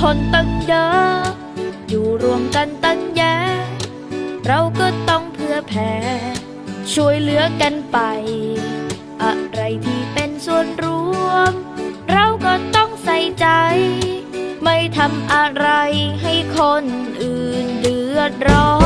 คนตั้งเยอะอยู่รวมกันตั้งแยะเราก็ต้องเพื่อแผ่ช่วยเหลือกันไป อะไรที่เป็นส่วนรวม เราก็ต้องใส่ใจ ไม่ทำอะไรให้คนอื่นเดือดร้อน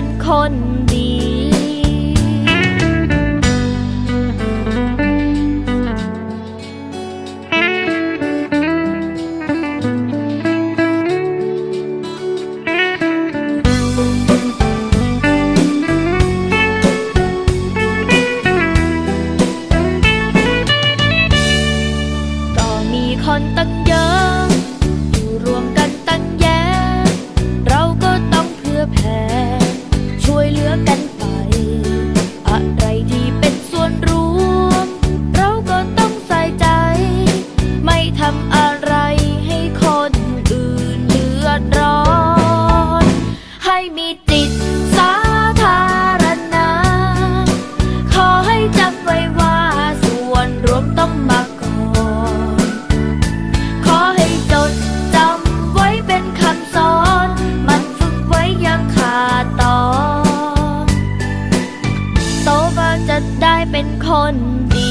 เป็นคน มีจิตสาธารณะ ขอให้จำไว้ว่าส่วนรวมต้องมาก่อน ขอให้จดจำไว้เป็นคำสอน มันฝึกไว้ยังขาดตอนโตมาจะได้เป็นคนดี